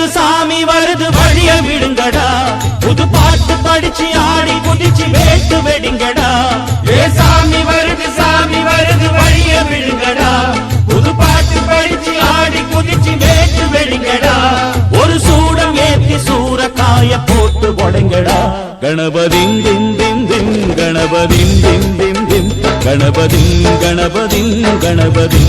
வருது சாமி வருது வழிய விடுங்கடா. புது பாட்டு படிச்சு ஆடி குதிச்சு வேட்டு வெடிங்கடா. ஏ சாமி வருது சாமி வருது வழிய விடுங்கடா. புது பாட்டு படிச்சு ஆடி குதிச்சு வேட்டு வெடிங்கடா. ஒரு சூடம் ஏத்தி சூறக்காய போட்டு உடைங்கடா. கணபதின் தின் தின் தின் கணபதின் தின் தின் தின் கணபதின் கணபதின் கணபதின்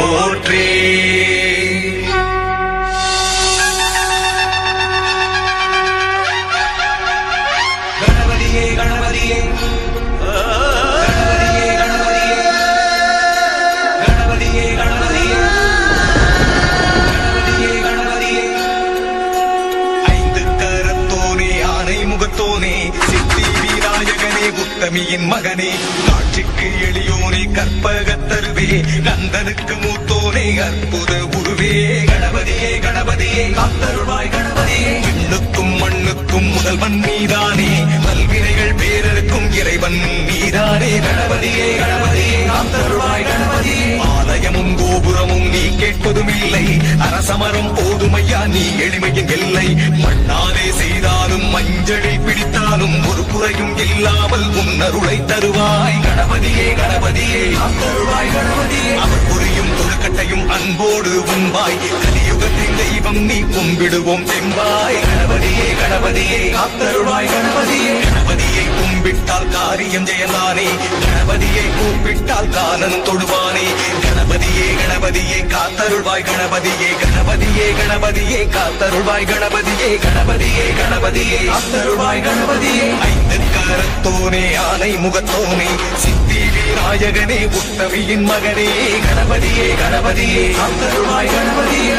போற்றி வீராயகனே மகனே காட்சிக்கு எளியோனே கற்பக தருவே நந்தனுக்கு மூத்தோனே அற்புத உருவே. கணபதியே கணபதியே காத்தருள்வாய் கணபதியே. விண்ணுக்கும் மண்ணுக்கும் முதல்வன் நீதானே பல்வினைகள் பேரருக்கும் இறைவன் நீதானே. கணபதியே கணபதி கேட்பதும் இல்லை அரசமரம் போதுமையா நீ எளிமையின் எல்லை மண்ணாலே செய்தாலும் மஞ்சளில் பிடித்தாலும் ஒரு குறையும் இல்லாமல் உன்னருளை தருவாய். கணபதியே கணபதியே. காத்தருள்வாய் கணபதியே அவர் புரியும் தொழுக்கட்டையும் அன்போடு உண்பாய். கலியுகத்தின் தெய்வம் நீ கும்பிடுவோம் செம்பாய் கணபதியே கணபதியே. காத்தருள்வாய் கணபதியே. கணபதியை கும்பிட்டால் காரியம் ஜெயலானே கணபதியை கூப்பிட்டால் காலனும் தொடுவானே கணபதியே காத்தருள்வாய் கணபதியே கணபதியே கணபதியே காத்தருள்வாய் கணபதியே கணபதியே கணபதியே காத்தருள்வாய் கணபதியே. ஐந்து கரத்தோனே ஆனை முகத்தோனே சித்தி விநாயகனே உத்தவியின் மகனே கணபதியே கணபதியே காத்தருள்வாய் கணபதியே.